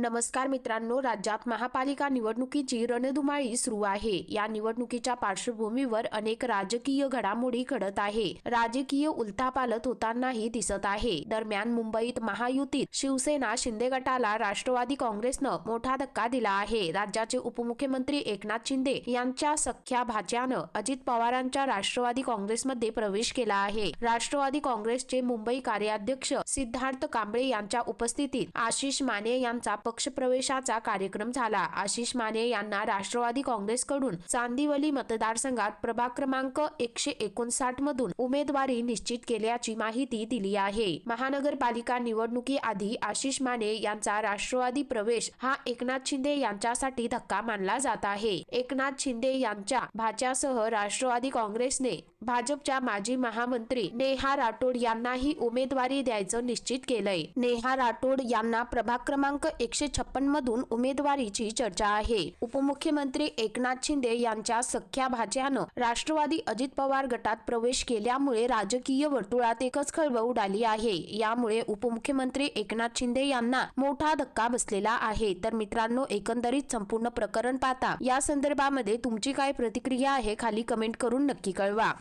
नमस्कार मित्रांनो राज्यात महापालिका निवडणुकीची रणधुमाळी सुरू आहे. या निवडणुकीच्या पार्श्वभूमीवर अनेक राजकीय घडामोडी घडत आहे. राजकीय उलथापालत होतानाही दिसत आहे. दरम्यान मुंबईत महायुतीत शिवसेना शिंदे गटाला राष्ट्रवादी काँग्रेसनं मोठा धक्का दिला आहे. राज्याचे उपमुख्यमंत्री एकनाथ शिंदे यांच्या सख्या भाच्यानं अजित पवारांच्या राष्ट्रवादी काँग्रेसमध्ये प्रवेश केला आहे. राष्ट्रवादी काँग्रेसचे मुंबई कार्याध्यक्ष सिद्धार्थ कांबळे यांच्या उपस्थितीत आशिष माने यांचा पक्षप्रवेशाचा कार्यक्रम झाला. आशिष माने यांना राष्ट्रवादी काँग्रेसकडून चांदिवली मतदारसंघात प्रभाग क्रमांक एकशे एकोणसाठ मधून उमेदवारी निश्चित केल्याची माहिती दिली आहे. महानगरपालिका निवडणुकीआधी आशिष माने यांचा राष्ट्रवादी प्रवेश हा एकनाथ शिंदे यांच्यासाठी धक्का मानला जात आहे. एकनाथ शिंदे यांच्या भाच्यासह राष्ट्रवादी काँग्रेसने भाजपच्या माजी महामंत्री नेहा राठोड यांनाही उमेदवारी द्यायचं निश्चित केलंय. नेहा राठोड यांना प्रभाग क्रमांक एकशे छप्पन मधून उमेदवारीची चर्चा आहे. उपमुख्यमंत्री एकनाथ शिंदे यांच्या सख्या भाज्यानं राष्ट्रवादी अजित पवार गटात प्रवेश केल्यामुळे राजकीय वर्तुळात एकच खळबळ उडाली आहे. यामुळे उपमुख्यमंत्री एकनाथ शिंदे यांना मोठा धक्का बसलेला आहे. तर मित्रांनो एकंदरीत संपूर्ण प्रकरण पाहता. या संदर्भामध्ये तुमची काय प्रतिक्रिया आहे खाली कमेंट करून नक्की कळवा.